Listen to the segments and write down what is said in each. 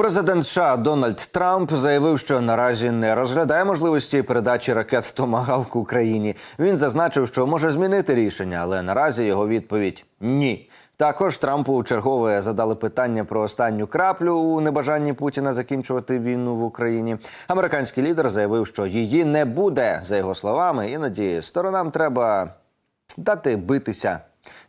Президент США Дональд Трамп заявив, що наразі не розглядає можливості передачі ракет Томагавк Україні. Він зазначив, що може змінити рішення, але наразі його відповідь ні. Також Трампу чергове задали питання про останню краплю у небажанні Путіна закінчувати війну в Україні. Американський лідер заявив, що її не буде. За його словами, іноді сторонам треба дати битися.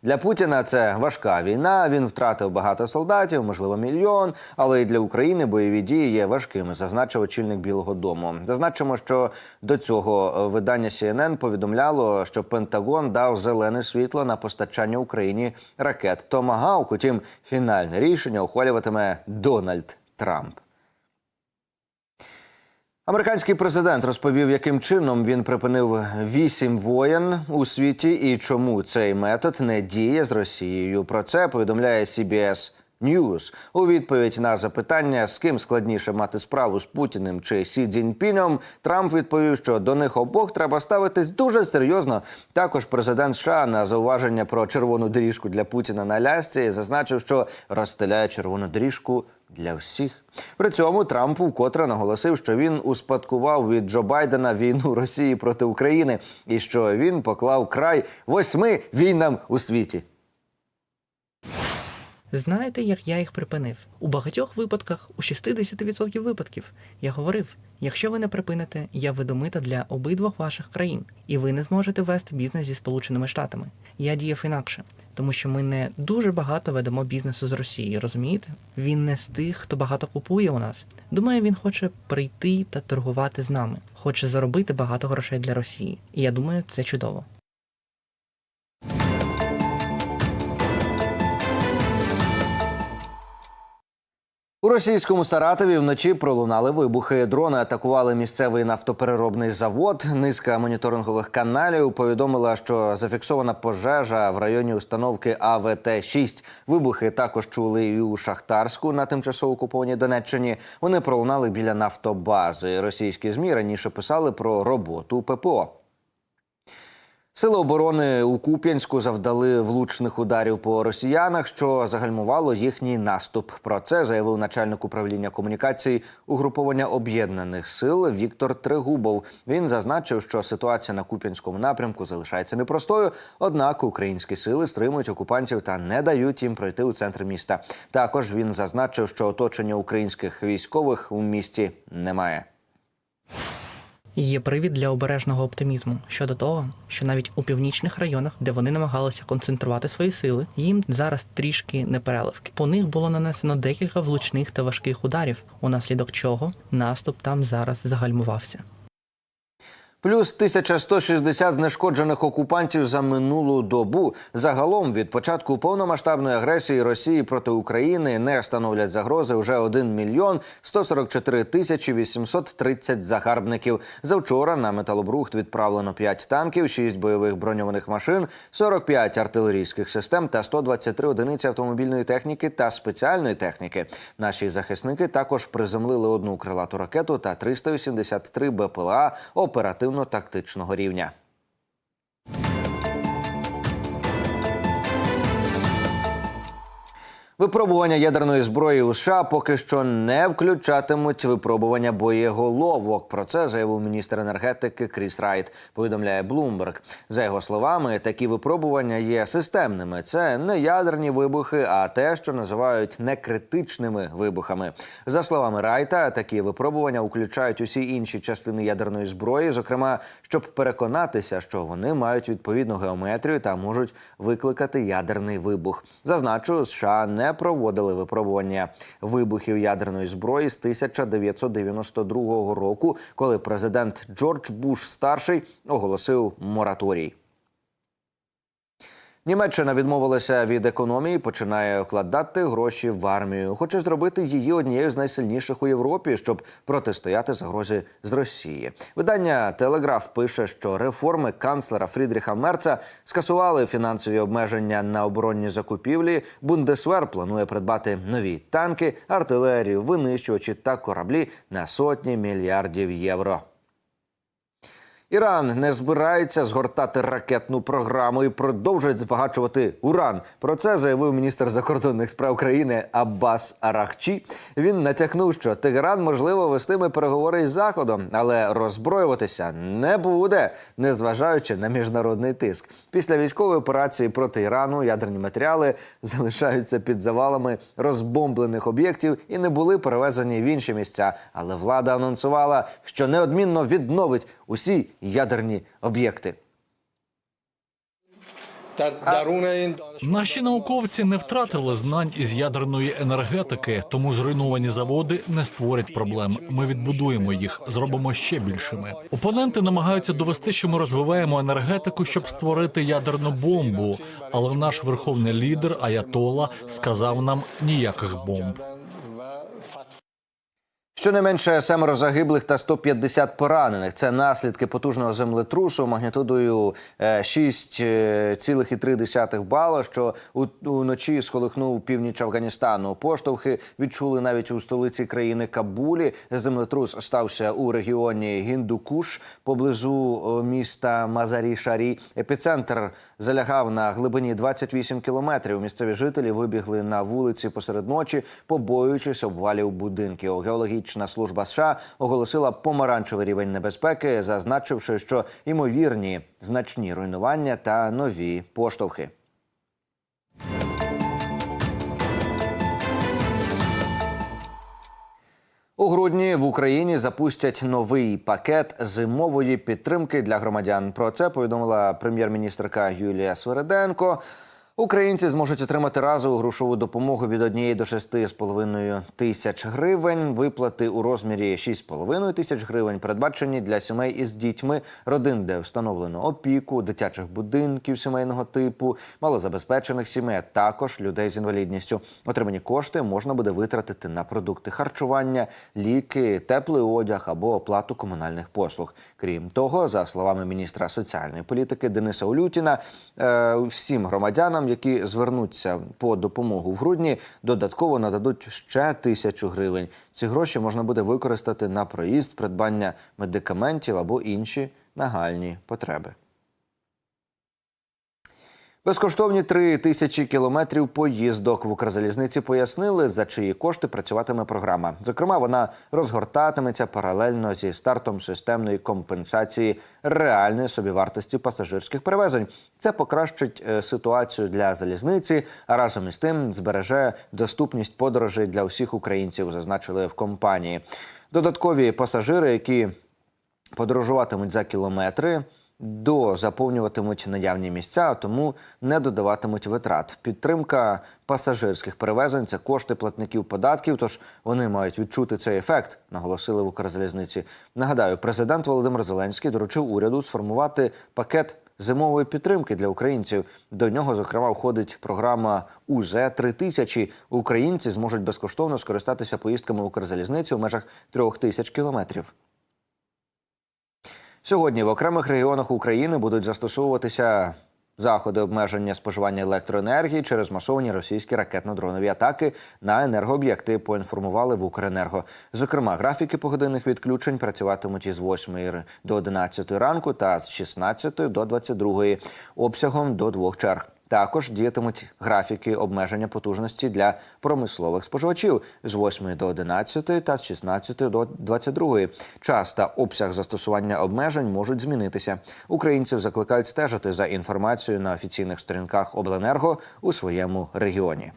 Для Путіна це важка війна. Він втратив багато солдатів, можливо, мільйон. Але і для України бойові дії є важкими, зазначив очільник Білого Дому. Зазначимо, що до цього е, видання CNN повідомляло, що Пентагон дав зелене світло на постачання Україні ракет Томагаук. Утім, фінальне рішення ухвалюватиме Дональд Трамп. Американський президент розповів, яким чином він припинив вісім воєн у світі і чому цей метод не діє з Росією. Про це повідомляє CBS News. у відповідь на запитання, з ким складніше мати справу з Путіним чи Сі Цзіньпінем, Трамп відповів, що до них обох треба ставитись дуже серйозно. Також президент США на зауваження про червону доріжку для Путіна на Алясці зазначив, що розстеляє червону доріжку для всіх. При цьому Трамп вкотре наголосив, що він успадкував від Джо Байдена війну Росії проти України і що він поклав край восьми війнам у світі. Знаєте, як я їх припинив? У багатьох випадках, у 60% випадків, я говорив: якщо ви не припините, я веду мита для обидвох ваших країн, і ви не зможете вести бізнес зі Сполученими Штатами. Я діяв інакше, тому що ми не дуже багато ведемо бізнесу з Росії, розумієте? Він не з тих, хто багато купує у нас. Думаю, він хоче прийти та торгувати з нами, хоче заробити багато грошей для Росії. І я думаю, це чудово. У російському Саратові вночі пролунали вибухи. Дрони атакували місцевий нафтопереробний завод. Низка моніторингових каналів повідомила, що зафіксована пожежа в районі установки АВТ 6 Вибухи також чули і у Шахтарську на тимчасово окупованій Донеччині. Вони пролунали біля нафтобази. Російські змі раніше писали про роботу ППО. Сили оборони у Куп'янську завдали влучних ударів по росіянах, що загальмувало їхній наступ. Про це заявив начальник управління комунікацій угруповання об'єднаних сил Віктор Трегубов. Він зазначив, що ситуація на Куп'янському напрямку залишається непростою однак українські сили стримують окупантів та не дають їм пройти у центр міста. Також він зазначив, що оточення українських військових у місті немає. Є привід для обережного оптимізму щодо того, що навіть у північних районах, де вони намагалися концентрувати свої сили, їм зараз трішки не переливки. По них було нанесено декілька влучних та важких ударів, унаслідок чого наступ там зараз загальмувався. Плюс 1160 знешкоджених окупантів за минулу добу. Загалом від початку повномасштабної агресії Росії проти України не становлять загрози вже 1 мільйон 144 тисячі 830 загарбників. Завчора на металобрухт відправлено 5 танків, 6 бойових броньованих машин, 45 артилерійських систем та 123 одиниці автомобільної техніки та спеціальної техніки. Наші захисники також приземлили одну крилату ракету та 383 БПЛА оперативно оперативно-тактичного рівня. Випробування ядерної зброї у США поки що не включатимуть випробування боєголовок. Про це заявив міністр енергетики Кріс Райт. Повідомляє Bloomberg. За його словами, такі випробування є системними. Це не ядерні вибухи, а те, що називають некритичними вибухами. За словами Райта, такі випробування включають усі інші частини ядерної зброї, зокрема, щоб переконатися, що вони мають відповідну геометрію та можуть викликати ядерний вибух. Зазначу, США не проводили випробування вибухів ядерної зброї з 1992 року, коли президент Джордж Буш старший оголосив мораторій. Німеччина відмовилася від економії, починає вкладати гроші в армію. Хоче зробити її однією з найсильніших у Європі, щоб протистояти загрозі з Росії. Видання Телеграф пише, що реформи канцлера Фрідріха Мерца скасували фінансові обмеження на оборонні закупівлі. Бундесвер планує придбати нові танки, артилерію, винищувачі та кораблі на сотні мільярдів євро. Іран не збирається згортати ракетну програму і продовжує збагачувати уран. Про це заявив міністр закордонних справ країни Аббас Арахчі. Він натякнув, що Тегеран можливо вестиме переговори із заходом, але роззброюватися не буде, незважаючи на міжнародний тиск. Після військової операції проти Ірану ядерні матеріали залишаються під завалами розбомблених об'єктів і не були перевезені в інші місця. Але влада анонсувала, що неодмінно відновить усі ядерні об'єкти. Наші науковці не втратили знань із ядерної енергетики, тому зруйновані заводи не створять проблем. Ми відбудуємо їх, зробимо ще більшими. Опоненти намагаються довести, що ми розвиваємо енергетику, щоб створити ядерну бомбу. Але наш верховний лідер Аятола сказав нам ніяких бомб. Щонайменше семеро загиблих та 150 поранених. Це наслідки потужного землетрусу магнітудою е, 6,3 е, бала, що уночі сколихнув північ Афганістану. Поштовхи відчули навіть у столиці країни Кабулі. Землетрус стався у регіоні Гіндукуш поблизу е, міста Мазарі Шарі. Епіцентр залягав на глибині 28 кілометрів. Місцеві жителі вибігли на вулиці посеред ночі, побоюючись обвалів будинків. Геологічні Геологічна служба США оголосила помаранчевий рівень небезпеки, зазначивши, що ймовірні значні руйнування та нові поштовхи. У грудні в Україні запустять новий пакет зимової підтримки для громадян. Про це повідомила прем'єр-міністрка Юлія Свереденко. Українці зможуть отримати разову грошову допомогу від 1 до 6,5 тисяч гривень. Виплати у розмірі 6,5 тисяч гривень передбачені для сімей із дітьми, родин, де встановлено опіку, дитячих будинків сімейного типу, малозабезпечених сімей, а також людей з інвалідністю. Отримані кошти можна буде витратити на продукти харчування, ліки, теплий одяг або оплату комунальних послуг. Крім того, за словами міністра соціальної політики Дениса Улютіна, е, всім громадянам, які звернуться по допомогу в грудні, додатково нададуть ще тисячу гривень. Ці гроші можна буде використати на проїзд, придбання медикаментів або інші нагальні потреби. Безкоштовні три тисячі кілометрів поїздок в Укрзалізниці пояснили, за чиї кошти працюватиме програма. Зокрема, вона розгортатиметься паралельно зі стартом системної компенсації реальної собівартості пасажирських перевезень. Це покращить е, ситуацію для залізниці, а разом із тим збереже доступність подорожей для усіх українців, зазначили в компанії. Додаткові пасажири, які подорожуватимуть за кілометри, дозаповнюватимуть наявні місця, тому не додаватимуть витрат. Підтримка пасажирських перевезень це кошти платників податків, тож вони мають відчути цей ефект, наголосили в Укрзалізниці. Нагадаю, президент Володимир Зеленський доручив уряду сформувати пакет. Зимової підтримки для українців до нього, зокрема, входить програма УЗ 3000 Українці зможуть безкоштовно скористатися поїздками Укрзалізниці у межах трьох тисяч кілометрів. Сьогодні в окремих регіонах України будуть застосовуватися заходи обмеження споживання електроенергії через масовані російські ракетно-дронові атаки на енергооб'єкти. Поінформували в Укренерго. Зокрема, графіки погодинних відключень працюватимуть із 8 до 11 ранку та з 16 до 22 обсягом до двох черг. Також діятимуть графіки обмеження потужності для промислових споживачів з 8 до 11 та з 16 до 22. Час та обсяг застосування обмежень можуть змінитися. Українців закликають стежити за інформацією на офіційних сторінках обленерго у своєму регіоні.